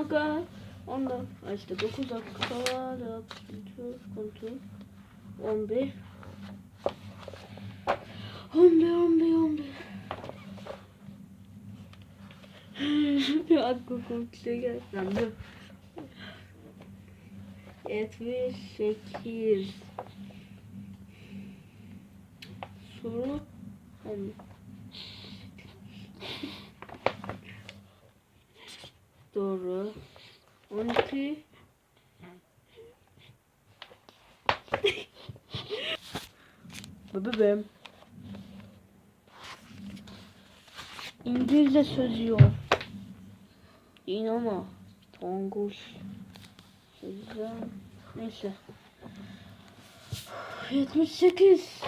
dakika. 10 dakika. İşte 9 dakika. Kontrol. Kontrol. 11. 11 11 11. Aklı komple geldi. Dur. 78 Soru 10 Doğru. 12 Bebeğim. İngilizce sözüyor İnanma. Tonguç Sözler Neyse. 78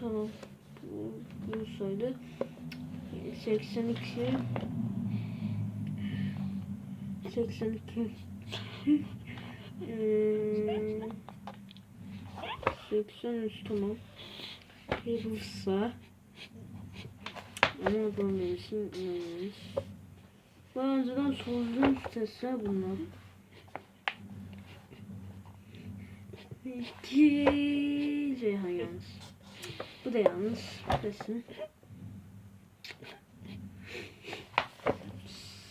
Tamam. Bu, bunu söyle. 82 82 Eee, 83 tamam. Bursa Ama adam demişim yanlış Ben önceden sorduğum sesler bunlar İki Ceyhan yalnız. Bu da yanlış Kesin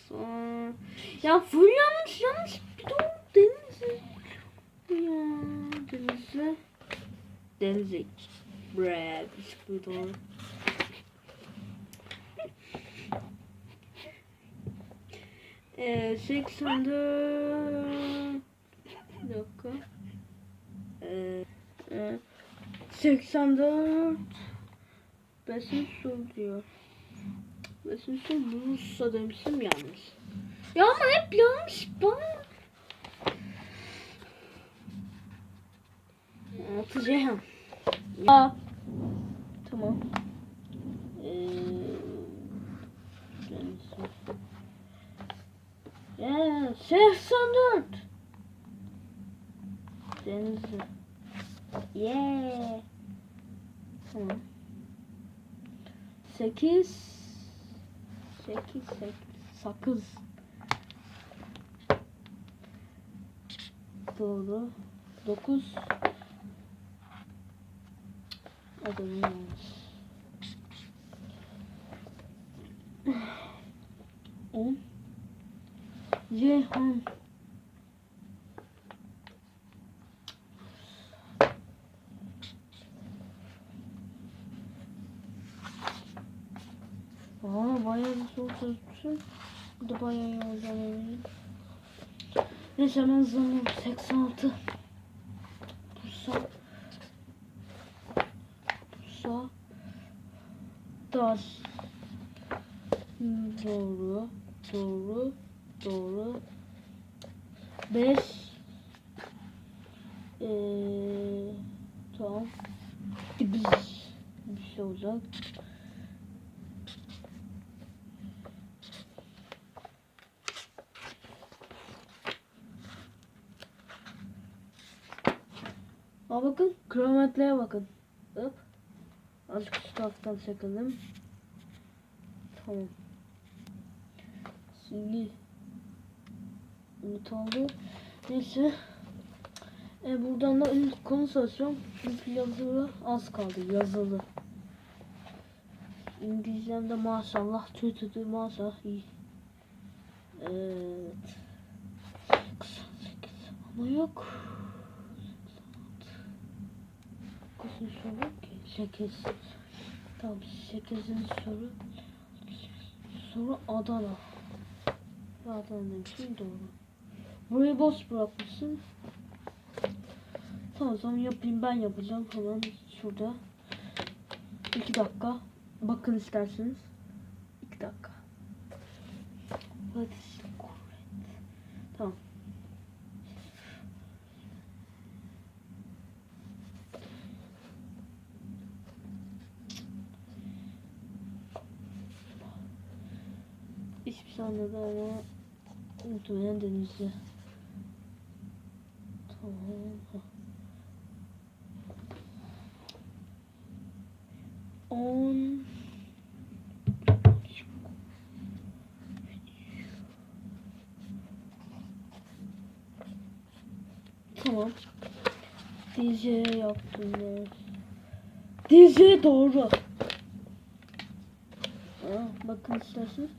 Son... Ya full yanlış yanlış bir doğru denize. Ya denize. Denize. Brad. Bu doğru. Ee, 84 Bir dakika. Ee, e, 84 Besin su diyor. Besin su Bursa demişim yanlış. Ya ama hep yanlış bana. Ceyhan. Aa. Tamam. Ee. Ya 84. Denizli. Yeah. Tamam. 8 8 8 sakız. Doğru. 9 Adamın yanlış. 10 Ceyhan Aa bayağı bir soğuk tutmuşum. Bu da bayağı iyi olacağını. Neyse ben hızlanıyorum. 86 Bursa. Bursa. Dağ Hmm, Doğru Doğru Doğru. 5 Eee Tamam. Bir şey olacak Aa bakın kronometreye bakın. Hop. Azıcık şu taraftan çekelim. Tamam. Şimdi Ümit oldu. Neyse. E buradan da konu seçiyorum. Çünkü yazılı az kaldı. Yazılı. İngilizcem de maşallah kötüdür maşallah iyi. Evet. 98 ama yok. Kaçın soru ki? 8. Tamam 8. soru. Soru Adana. Adana demişim doğru. Burayı boş bırakmışsın. Tamam zaman yapayım ben yapacağım hemen şurada. 2 dakika. Bakın isterseniz. 2 dakika. Hadi. Tamam. hiçbir şey saniye böyle muhtemelen denizde. Tamam. On Tamam. DJ yaptım ben. DJ doğru. Ha, bakın isterseniz.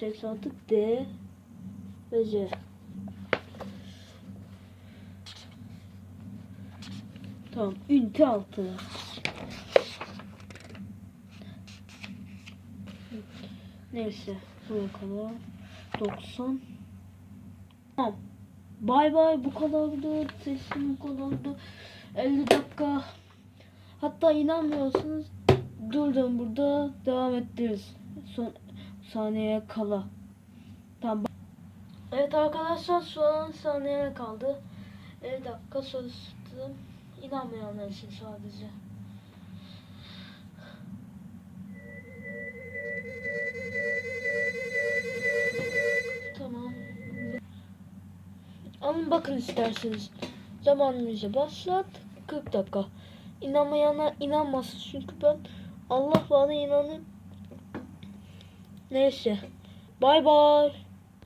86 D ve C. Tamam. Ünite altı. Neyse. Buraya kadar. 90. Tamam. Bay bay bu kadardı. Sesim bu kadardı. 50 dakika. Hatta inanmıyorsanız durdum burada devam ettiririz. Son saniyeye kala. Tamam. Evet arkadaşlar an saniyeye kaldı. 50 dakika çalıştım. İnanmayanlar için sadece. Tamam. Ama bakın isterseniz. Zamanımızı başlat. 40 dakika. İnanmayanlar inanmasın çünkü ben Allah bana inanın. Neyse. Bay bay.